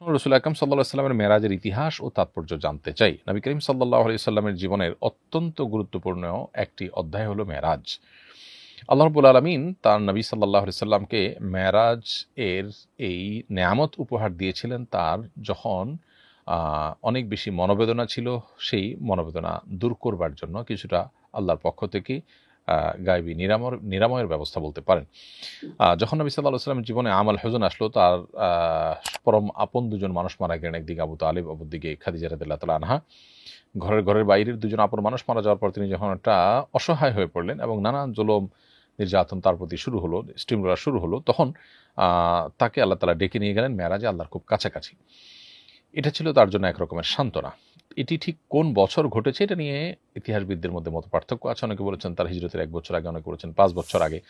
রসুল আকরম সাল্লাহ সাল্লামের মেরাজের ইতিহাস ও তাৎপর্য জানতে চাই। নবী করিম সাল্লাহ আলি সাল্লামের জীবনের অত্যন্ত গুরুত্বপূর্ণ একটি অধ্যায় হলো মেরাজ। আল্লাহ রবুল আলমিন তার নবী সাল্লাহ সাল্লামকে মেরাজ এর এই নেয়ামত উপহার দিয়েছিলেন তার যখন অনেক বেশি মনোবেদনা ছিল, সেই মনোবেদনা দূর করবার জন্য কিছুটা আল্লাহর পক্ষ থেকে গায়েবী নিরাময় নিরাময়ের ব্যবস্থা বলতে পারেন। যখন নবী সাল্লাহ সাল্লামের জীবনে আমাল হজন আসলো, তার পরম আপন দুজন মানুষ মারা গেলেন, একদিকে আবু তালিব, অপরদিকে খাদিজা রাদিল্লাহ তালা আনহা। ঘরের ঘরের বাইরের দুজন আপন মানুষ মারা যাওয়ার পর তিনি যখন একটা অসহায় হয়ে পড়লেন এবং নানান জুলম, নির্যাতন তার প্রতি শুরু হলো স্টিমুলার শুরু হলো, তখন তাকে আল্লাহ তালা ডেকে নিয়ে গেলেন মেরাজে আল্লাহর খুব কাছাকাছি। এটা ছিল তার জন্য এক রকমের সান্ত্বনা। এটি ঠিক কোন বছর ঘটেছে এটা নিয়ে ইতিহাসবিদদের মধ্যে মত পার্থক্য আছে। অনেকে বলেছেন তার হিজরতের এক বছর আগে, অনেকে বলেছেন পাঁচ বছর আগে।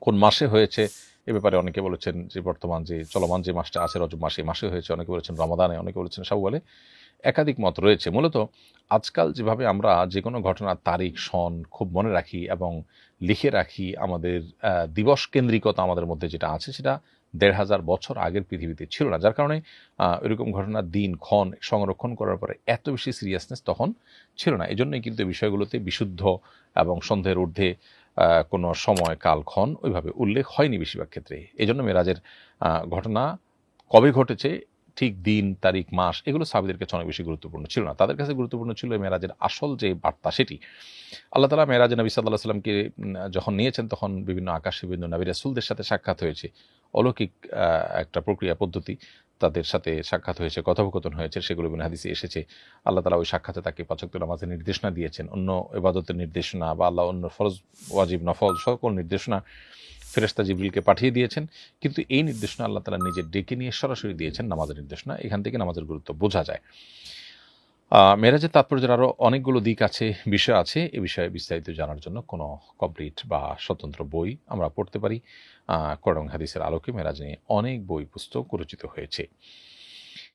কোন মাসে হয়েছে এ ব্যাপারে অনেকে বলেছেন যে বর্তমান যে চলমান যে মাসটা আছে, রজব মাসে মাসে হয়েছে। অনেকে বলেছেন রমাদানে, অনেকে বলেছেন বলে একাধিক মত রয়েছে। মূলত আজকাল যেভাবে আমরা যে কোনো ঘটনার তারিখ, সন খুব মনে রাখি এবং লিখে রাখি আমাদের দিবস কেন্দ্রিকতা আমাদের মধ্যে যেটা আছে সেটা দেড় হাজার বছর আগের পৃথিবীতে ছিল না। যার কারণে এরকম ঘটনার দিন, ক্ষণ সংরক্ষণ করার পরে এত বেশি সিরিয়াসনেস তখন ছিল না। এজন্যই কিন্তু বিষয়গুলোতে বিশুদ্ধ এবং সন্ধ্যের ঊর্ধ্বে কোনো সময়, কাল, ক্ষণ ওইভাবে উল্লেখ হয়নি বেশিরভাগ ক্ষেত্রে। এই জন্য মেরাজের ঘটনা কবে ঘটেছে ঠিক দিন, তারিখ, মাস, এগুলো সাহাবিদের কাছে অনেক বেশি গুরুত্বপূর্ণ ছিল না। তাদের কাছে গুরুত্বপূর্ণ ছিল মেরাজের আসল যে বার্তা সেটি। আল্লাহ তালা মেরাজ নবী সাল্লাহ সাল্লামকে যখন নিয়েছেন, তখন বিভিন্ন আকাশে বিভিন্ন নবী রাসুলদের সাথে সাক্ষাৎ হয়েছে। অলৌকিক একটা প্রক্রিয়া পদ্ধতি তাদের সাথে সাক্ষাৎ হয়েছে, কথোপকথন হয়েছে, সেগুলো বিভিন্ন হাদিসে এসেছে। আল্লাহ তালা ওই সাক্ষাতে তাকে পাচক নামাজের নির্দেশনা দিয়েছেন। অন্য এবাদতের নির্দেশনা বা আল্লাহ অন্য ফরজ, ওয়াজিব, নফল সকল নির্দেশনা ফেরেস্তা জিবরিলকে পাঠিয়ে দিয়েছেন, কিন্তু এই নির্দেশনা আল্লাহ তালা নিজের ডেকে নিয়ে সরাসরি দিয়েছেন নামাজের নির্দেশনা, এখান থেকে নামাজের গুরুত্ব বোঝা যায়। মেরাজের তাৎপর্যের আরও অনেকগুলো দিক আছে, বিষয় আছে, এ বিষয়ে বিস্তারিত জানার জন্য কোনো কমপ্লিট বা স্বতন্ত্র বই আমরা পড়তে পারি। করং হাদিসের আলোকে মেরাজ নিয়ে অনেক বই পুস্তক রচিত হয়েছে।